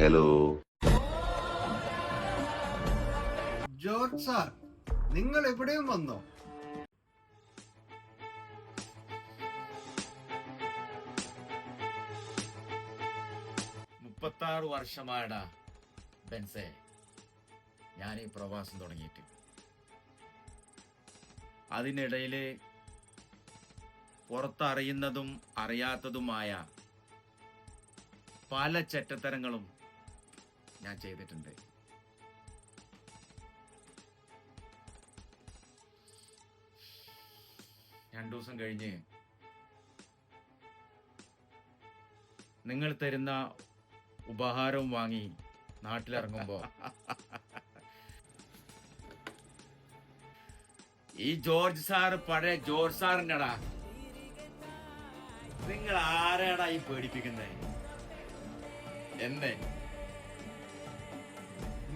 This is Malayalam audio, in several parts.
ഹലോ ജോർജ് സാർ നിങ്ങൾ എവിടെയും വന്നോ? മുപ്പത്താറ് വർഷമായടാ ബെൻസേ. ഞാൻ ഈ പ്രവാസം തുടങ്ങിയിട്ട്. അതിനിടയിൽ പുറത്തറിയുന്നതും അറിയാത്തതുമായ പല ചെറ്റത്തരങ്ങളും ഞാൻ ചെയ്തിട്ടുണ്ട്. രണ്ടു ദിവസം കഴിഞ്ഞ് നിങ്ങൾ തരുന്ന ഉപഹാരവും വാങ്ങി നാട്ടിലിറങ്ങുമ്പോ ഈ ജോർജ് സാറ് പഴയ ജോർജ് സാറിന്റെടാ. നിങ്ങൾ ആരാടാ ഈ പേടിപ്പിക്കുന്നത് എന്നെ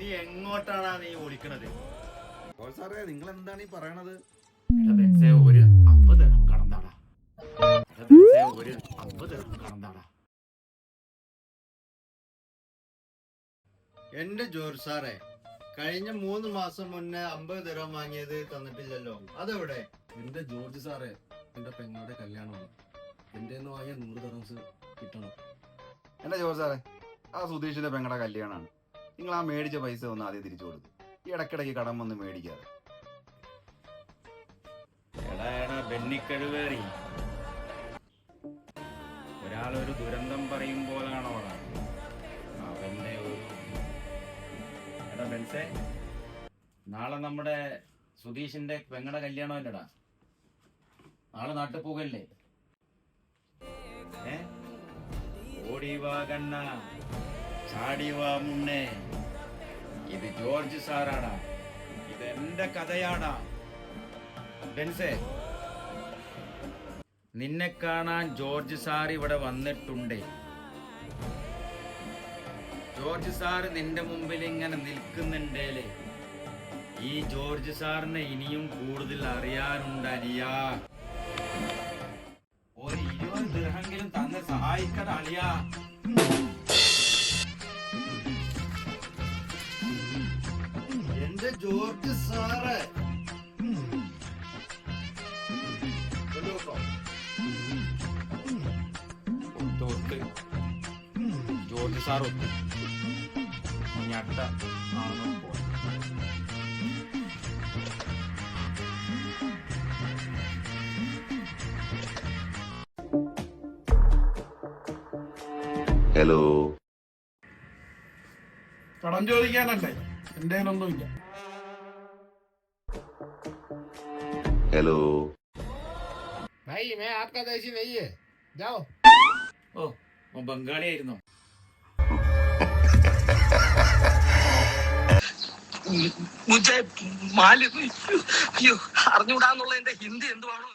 നീ എങ്ങോട്ടാണ് നീ ഓടിക്കണത്? സാറേ നിങ്ങൾ എന്താണ് ഈ പറയണത്? ഒരു അമ്പത് കടന്നാടാ. ഒരു അമ്പത് കടന്നാടാ. എന്റെ ജോർജ് സാറേ കഴിഞ്ഞ മൂന്ന് മാസം മുന്നേ അമ്പത് തരം വാങ്ങിയത് തന്നിട്ടില്ലല്ലോ. അതെവിടെ? എന്റെ ജോർജ് സാറേ എന്റെ പെങ്ങളുടെ കല്യാണമാണ്. എന്റെ വാങ്ങിയ നൂറ് തരംസ് കിട്ടണം. എന്റെ ജോർജ് സാറേ ആ സുധീഷിന്റെ പെങ്ങളുടെ കല്യാണമാണ്. നിങ്ങൾ ആ മേടിച്ച പൈസ ഒന്ന് ആദ്യം തിരിച്ചു കൊടുക്കും. ഈ ഇടക്കിടയ്ക്ക് കടം വന്ന് മേടിക്കാതെ എടാ എടാ ബെന്നിക്കഴുവേറി ഒരാളൊരു ദുരന്തം പറയും അവന്റെ ഒരു എടാ ബെൻസേ നാളെ നമ്മുടെ സുധീഷിന്റെ പെങ്ങളുടെ കല്യാണം അല്ലടാ. നാളെ നാട്ടിൽ പോകല്ലേ? ഏ? ഓടിവാ കണ്ണ. ചാടിവാ മുന്നേ. ഇത് ജോർജ് സാറാടാ. ഇത് എന്റെ കഥയാടാ. ബെൻസേ നിന്നെ കാണാൻ ജോർജ് സാർ ഇവിടെ വന്നിട്ടുണ്ട്. ജോർജ് സാർ നിന്റെ മുമ്പിൽ ഇങ്ങനെ നിൽക്കുന്നുണ്ടേലേ. ഈ ജോർജ് സാറിനെ ഇനിയും കൂടുതൽ അറിയാനുണ്ട് ഒരു ഇരുപത് ദിർഹെങ്കിലും തന്നെ സഹായിക്കട അലിയാ ജോർജ് സാറ്. ഒത്ത് ജോർജ് സാർ ഒത്ത്. അടുത്ത ആണെന്ന് പോവാം ഹലോ കടം ചോദിക്കാനല്ലേ? എന്റെ ഒന്നുമില്ല. ഹലോ भाई मैं आपका देसी नहीं है जाओ ഓ ഓ ബംഗാളിയായിരുന്നോ മുജെ മാലി അയ്യോ അറിഞ്ഞൂടാന്നുള്ള എന്റെ ഹിന്ദി എന്തുവാണോ